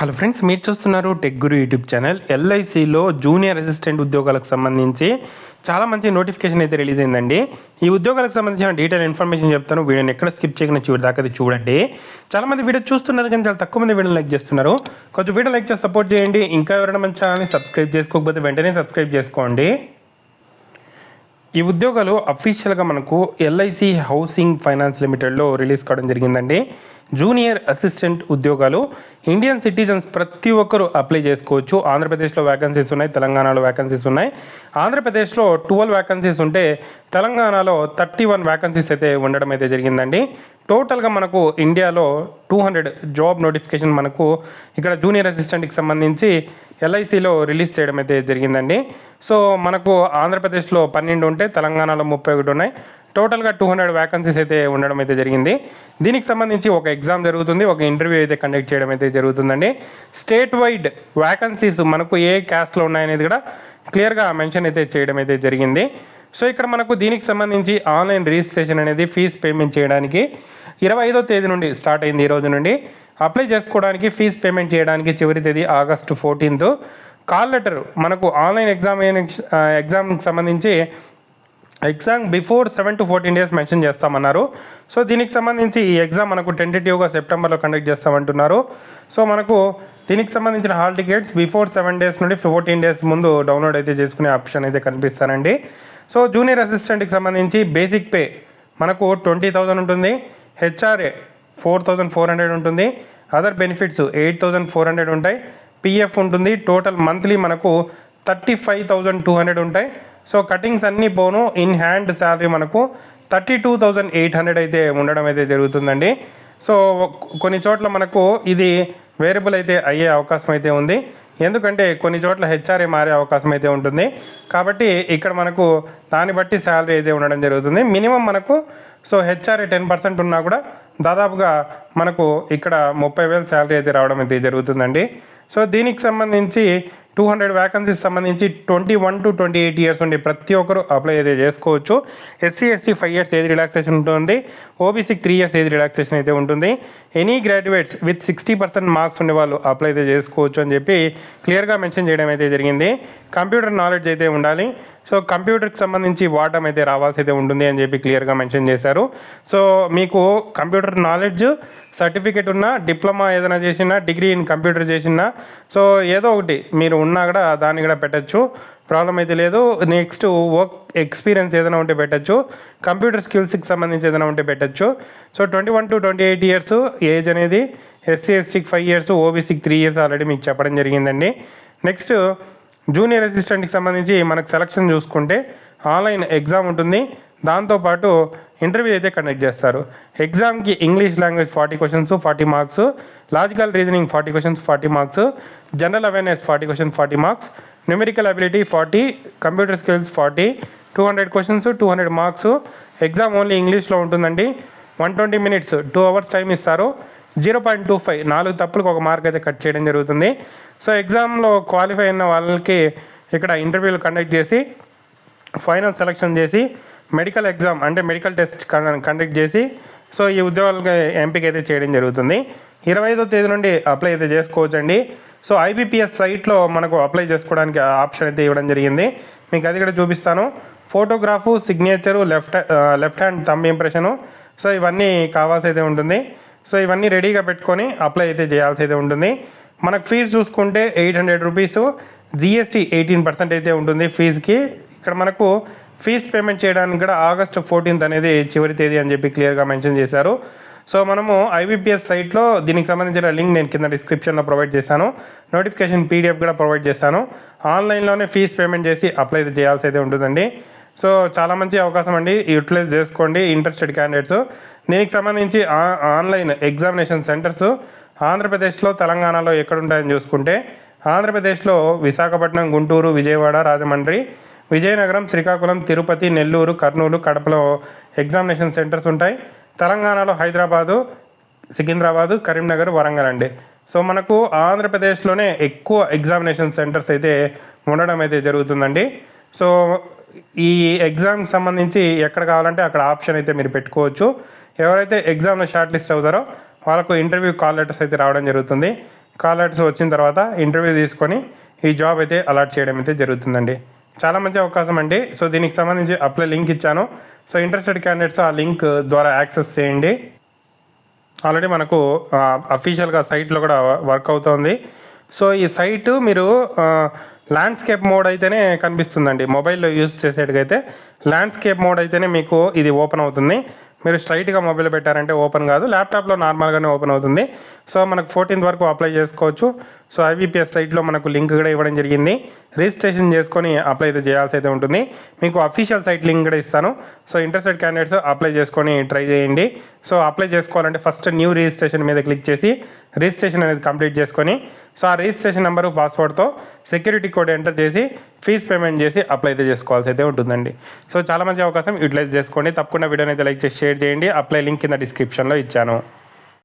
Hello friends మీరు చూస్తున్నారు tech గురు YouTube channel. ఎల్ఐసిలో జూనియర్ అసిస్టెంట్ ఉద్యోగాలకు సంబంధించి చాలా మంచి నోటిఫికేషన్ అయితే రిలీజ్ అయిందండి. ఈ ఉద్యోగాలకు సంబంధించిన డీటెయిల్ ఇన్ఫర్మేషన్ చెప్తాను. వీడియోని ఎక్కడ స్కిప్ చేయకుండా చూడ దాకా చూడండి. చాలా మంది వీడియో చూస్తున్నారు కానీ చాలా తక్కువ మంది వీడియో లైక్ చేస్తున్నారు. కొంచెం వీడియో లైక్ చేసి సపోర్ట్ చేయండి. ఇంకా ఎవరైనా మన ఛానల్ని సబ్స్క్రైబ్ చేసుకోకపోతే వెంటనే సబ్స్క్రైబ్ చేసుకోండి. ఈ ఉద్యోగాలు అఫీషియల్గా మనకు ఎల్ఐసి హౌసింగ్ ఫైనాన్స్ లిమిటెడ్లో రిలీజ్ కావడం జరిగిందండి. జూనియర్ అసిస్టెంట్ ఉద్యోగాలు ఇండియన్ సిటిజన్స్ ప్రతి ఒక్కరూ అప్లై చేసుకోవచ్చు. ఆంధ్రప్రదేశ్లో వ్యాకెన్సీస్ ఉన్నాయి తెలంగాణలో వ్యాకెన్సీస్ ఉన్నాయి. ఆంధ్రప్రదేశ్లో ట్వెల్వ్ వ్యాకెన్సీస్ ఉంటే తెలంగాణలో థర్టీ వన్ వ్యాకెన్సీస్ అయితే ఉండడం అయితే జరిగిందండి. టోటల్గా మనకు ఇండియాలో టూ హండ్రెడ్ జాబ్ నోటిఫికేషన్ మనకు ఇక్కడ జూనియర్ అసిస్టెంట్కి సంబంధించి ఎల్ఐసిలో రిలీజ్ చేయడం అయితే జరిగిందండి. సో మనకు ఆంధ్రప్రదేశ్లో పన్నెండు ఉంటే తెలంగాణలో ముప్పై ఒకటి ఉన్నాయి. టోటల్గా టూ హండ్రెడ్ వ్యాకన్సీస్ అయితే ఉండడం అయితే జరిగింది. దీనికి సంబంధించి ఒక ఎగ్జామ్ జరుగుతుంది. ఒక ఇంటర్వ్యూ అయితే కండక్ట్ చేయడం అయితే జరుగుతుందండి. స్టేట్ వైడ్ వ్యాకన్సీస్ మనకు ఏ క్యాస్ట్లో ఉన్నాయనేది కూడా క్లియర్గా మెన్షన్ అయితే చేయడం అయితే జరిగింది. సో ఇక్కడ మనకు దీనికి సంబంధించి ఆన్లైన్ రిజిస్ట్రేషన్ అనేది ఫీజ్ పేమెంట్ చేయడానికి ఇరవై ఐదో తేదీ నుండి స్టార్ట్ అయింది ఈ రోజు నుండి. అప్లై చేసుకోవడానికి ఫీజ్ పేమెంట్ చేయడానికి చివరి తేదీ ఆగస్టు ఫోర్టీన్త్. కాల్ లెటర్ మనకు ఆన్లైన్ ఎగ్జామ్ ఎగ్జామ్కి సంబంధించి exam before seven to fourteen days mention చేస్తామన్నారు. సో దీనికి సంబంధించి ఈ ఎగ్జామ్ మనకు టెంటేటివ్గా సెప్టెంబర్లో కండక్ట్ చేస్తామంటున్నారు. సో మనకు దీనికి సంబంధించిన hall tickets before seven days నుండి ఫోర్టీన్ డేస్ ముందు డౌన్లోడ్ అయితే చేసుకునే ఆప్షన్ అయితే కనిపిస్తానండి. సో జూనియర్ అసిస్టెంట్కి సంబంధించి బేసిక్ పే మనకు ట్వంటీ థౌజండ్ ఉంటుంది. HRA four thousand four hundred ఉంటుంది. Other benefits eight thousand four hundred ఉంటాయి. పిఎఫ్ ఉంటుంది. టోటల్ మంత్లీ మనకు thirty five thousand two hundred ఉంటాయి. సో కటింగ్స్ అన్నీ పోను. ఇన్ హ్యాండ్ శాలరీ మనకు thirty two thousand eight hundred అయితే ఉండడం అయితే జరుగుతుందండి. సో కొన్ని చోట్ల మనకు ఇది వేరియబుల్ అయితే అయ్యే అవకాశం అయితే ఉంది. ఎందుకంటే కొన్ని చోట్ల హెచ్ఆర్ఏ మారే అవకాశం అయితే ఉంటుంది. కాబట్టి ఇక్కడ మనకు దాన్ని బట్టి శాలరీ అయితే ఉండడం జరుగుతుంది. మినిమం మనకు సో హెచ్ఆర్ఏ టెన్ పర్సెంట్ ఉన్నా కూడా దాదాపుగా మనకు ఇక్కడ ముప్పై వేలు శాలరీ అయితే రావడం అయితే జరుగుతుందండి. సో దీనికి సంబంధించి టూ హండ్రెడ్ వ్యాకన్సీస్ సంబంధించి twenty one to twenty eight years ఉండి ప్రతి ఒక్కరు అప్లై అయితే చేసుకోవచ్చు. ఎస్సీ ఎస్టీ ఫైవ్ ఇయర్స్ ఏది రిలాక్సేషన్ ఉంటుంది. ఓబీసీకి త్రీ ఇయర్స్ ఏది రిలాక్సేషన్ అయితే ఉంటుంది. Any graduates with sixty percent marks ఉండే వాళ్ళు అప్లై అయితే చేసుకోవచ్చు అని చెప్పి క్లియర్గా మెన్షన్ చేయడం అయితే జరిగింది. కంప్యూటర్ నాలెడ్జ్ అయితే ఉండాలి. సో కంప్యూటర్కి సంబంధించి వాడటం అయితే రావాల్సి అయితే ఉంటుంది అని చెప్పి క్లియర్గా మెన్షన్ చేశారు. సో మీకు కంప్యూటర్ నాలెడ్జ్ సర్టిఫికేట్ ఉన్నా డిప్లొమా ఏదైనా చేసినా డిగ్రీ ఇన్ కంప్యూటర్ చేసినా సో ఏదో ఒకటి మీరు ఉన్నా కూడా దాన్ని కూడా పెట్టచ్చు. ప్రాబ్లం అయితే లేదు. నెక్స్ట్ వర్క్ ఎక్స్పీరియన్స్ ఏదైనా ఉంటే పెట్టచ్చు. కంప్యూటర్ స్కిల్స్కి సంబంధించి ఏదైనా ఉంటే పెట్టచ్చు. So twenty one to twenty eight years age అనేది ఎస్సీ ఎస్టీకి ఫైవ్ ఇయర్స్ ఓబీసీకి త్రీ ఇయర్స్ ఆల్రెడీ మీకు చెప్పడం జరిగిందండి. నెక్స్ట్ జూనియర్ అసిస్టెంట్కి సంబంధించి మనకు సెలక్షన్ చూసుకుంటే ఆన్లైన్ ఎగ్జామ్ ఉంటుంది. దాంతోపాటు ఇంటర్వ్యూ అయితే కండక్ట్ చేస్తారు. ఎగ్జామ్కి English language forty questions forty marks logical reasoning forty questions forty marks general awareness forty question forty marks numerical ability forty computer skills forty two hundred questions two hundred marks. Exam only ఇంగ్లీష్లో ఉంటుందండి. One twenty minutes two hours time ఇస్తారు. Zero point two five నాలుగు తప్పులకు ఒక mark అయితే cut చేయడం జరుగుతుంది. So ఎగ్జామ్లో క్వాలిఫై అయిన వాళ్ళకి ఇక్కడ ఇంటర్వ్యూలు కండక్ట్ చేసి ఫైనల్ సెలక్షన్ చేసి మెడికల్ ఎగ్జామ్ అంటే మెడికల్ టెస్ట్ కండక్ట్ చేసి సో ఈ ఉద్యోగాలకు ఎంపిక అయితే చేయడం జరుగుతుంది. ఇరవై ఐదో తేదీ నుండి అప్లై అయితే చేసుకోవచ్చండి. సో ఐబీపీఎస్ సైట్లో మనకు అప్లై చేసుకోవడానికి ఆప్షన్ అయితే ఇవ్వడం జరిగింది. మీకు అది కూడా చూపిస్తాను. Photograph signature left left hand thumb impression. So ఇవన్నీ కావాల్సి అయితే ఉంటుంది. సో ఇవన్నీ రెడీగా పెట్టుకొని అప్లై అయితే చేయాల్సి అయితే ఉంటుంది. మనకు ఫీజు చూసుకుంటే eight hundred rupees GST eighteen percent అయితే ఉంటుంది ఫీజుకి ఇక్కడ మనకు ఫీజ్ పేమెంట్ చేయడానికి కూడా ఆగస్ట్ ఫోర్టీన్త్ అనేది చివరి తేదీ అని చెప్పి క్లియర్గా మెన్షన్ చేశారు. సో మనము ఐబీపీఎస్ సైట్లో దీనికి సంబంధించిన లింక్ నేను కింద డిస్క్రిప్షన్లో ప్రొవైడ్ చేశాను. నోటిఫికేషన్ పీడిఎఫ్ కూడా ప్రొవైడ్ చేశాను. ఆన్లైన్లోనే ఫీజ్ పేమెంట్ చేసి అప్లై చేయాల్సి అయితే ఉంటుందండి. సో చాలా మంచి అవకాశం అండి. యూటిలైజ్ చేసుకోండి. ఇంట్రెస్టెడ్ క్యాండిడేట్స్ దీనికి సంబంధించి ఆన్లైన్ ఎగ్జామినేషన్ సెంటర్స్ ఆంధ్రప్రదేశ్లో తెలంగాణలో ఎక్కడుంటాయని చూసుకుంటే ఆంధ్రప్రదేశ్లో విశాఖపట్నం గుంటూరు విజయవాడ రాజమండ్రి విజయనగరం శ్రీకాకుళం తిరుపతి నెల్లూరు కర్నూలు కడపలో ఎగ్జామినేషన్ సెంటర్స్ ఉంటాయి. తెలంగాణలో హైదరాబాదు సికింద్రాబాదు కరీంనగర్ వరంగల్ అండి. సో మనకు ఆంధ్రప్రదేశ్లోనే ఎక్కువ ఎగ్జామినేషన్ సెంటర్స్ అయితే ఉండడం అయితే జరుగుతుందండి. సో ఈ ఎగ్జామ్కి సంబంధించి ఎక్కడ కావాలంటే అక్కడ ఆప్షన్ అయితే మీరు పెట్టుకోవచ్చు. ఎవరైతే ఎగ్జామ్లో షార్ట్ లిస్ట్ అవుతారో వాళ్ళకు ఇంటర్వ్యూ కాల్ లెటర్స్ అయితే రావడం జరుగుతుంది. కాల్ లెటర్స్ వచ్చిన తర్వాత ఇంటర్వ్యూ తీసుకొని ఈ జాబ్ అయితే అలాట్ చేయడం అయితే జరుగుతుందండి. చాలా మంచి అవకాశం అండి. సో దీనికి సంబంధించి అప్లై లింక్ ఇచ్చాను. సో ఇంట్రెస్టెడ్ క్యాండిడేట్స్ ఆ లింక్ ద్వారా యాక్సెస్ చేయండి. ఆల్రెడీ మనకు అఫీషియల్గా సైట్లో కూడా వర్క్ అవుతుంది. సో ఈ సైట్ మీరు ల్యాండ్స్కేప్ మోడ్ అయితేనే కనిపిస్తుందండి. మొబైల్లో యూజ్ చేసేటికైతే ల్యాండ్స్కేప్ మోడ్ అయితేనే మీకు ఇది ఓపెన్ అవుతుంది. మీరు స్ట్రైట్గా మొబైల్ పెట్టారంటే ఓపెన్ కాదు. ల్యాప్టాప్లో నార్మల్గానే ఓపెన్ అవుతుంది. సో మనకు ఫోర్టీన్త్ వరకు అప్లై చేసుకోవచ్చు. సో ఐబీపీఎస్ సైట్లో మనకు లింక్ కూడా ఇవ్వడం జరిగింది. రిజిస్ట్రేషన్ చేసుకొని అప్లై అయితే చేయాల్సి అయితే ఉంటుంది. మీకు అఫీషియల్ సైట్ లింక్ కూడా ఇస్తాను. సో ఇంట్రెస్టెడ్ క్యాండిడేట్స్ అప్లై చేసుకొని ట్రై చేయండి. సో అప్లై చేసుకోవాలంటే ఫస్ట్ న్యూ రిజిస్ట్రేషన్ మీద క్లిక్ చేసి రిజిస్ట్రేషన్ అనేది కంప్లీట్ చేసుకొని సో ఆ రిజిస్ట్రేషన్ నెంబరు పాస్వర్డ్తో సెక్యూరిటీ కోడ్ ఎంటర్ చేసి ఫీజ్ పేమెంట్ చేసి అప్లై అయితే చేసుకోవాల్సి అయితే ఉంటుందండి. సో చాలా మంచి అవకాశం యూటిలైజ్ చేసుకోండి. తప్పకుండా వీడియోని అయితే లైక్ చేసి షేర్ చేయండి. అప్లై లింక్ కింద డిస్క్రిప్షన్లో ఇచ్చాను.